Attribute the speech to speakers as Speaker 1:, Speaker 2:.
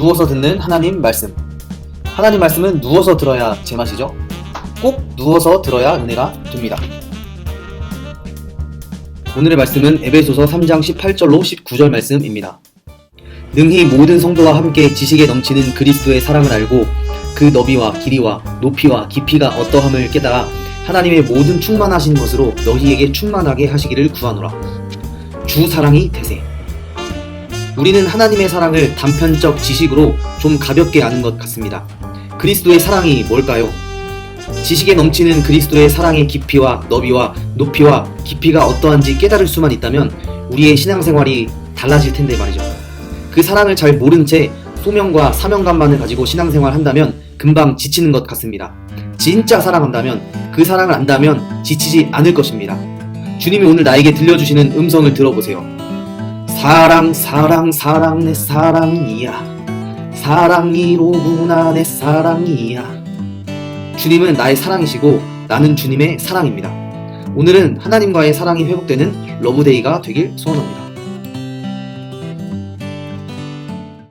Speaker 1: 누워서 듣는 하나님 말씀. 하나님 말씀은 누워서 들어야 제맛이죠. 꼭 누워서 들어야 은혜가 됩니다. 오늘의 말씀은 에베소서 3장 18절로 19절 말씀입니다. 능히 모든 성도와 함께 지식에 넘치는 그리스도의 사랑을 알고 그 너비와 길이와 높이와 깊이가 어떠함을 깨달아 하나님의 모든 충만하신 것으로 너희에게 충만하게 하시기를 구하노라. 주 사랑이 대세. 우리는 하나님의 사랑을 단편적 지식으로 좀 가볍게 아는 것 같습니다. 그리스도의 사랑이 뭘까요? 지식에 넘치는 그리스도의 사랑의 깊이와 너비와 높이와 깊이가 어떠한지 깨달을 수만 있다면 우리의 신앙생활이 달라질 텐데 말이죠. 그 사랑을 잘 모른 채 소명과 사명감만을 가지고 신앙생활 한다면 금방 지치는 것 같습니다. 진짜 사랑한다면 그 사랑을 안다면 지치지 않을 것입니다. 주님이 오늘 나에게 들려주시는 음성을 들어보세요. 사랑 사랑 사랑 내 사랑이야. 사랑이로구나 내 사랑이야. 주님은 나의 사랑이시고 나는 주님의 사랑입니다. 오늘은 하나님과의 사랑이 회복되는 러브데이가 되길 소원합니다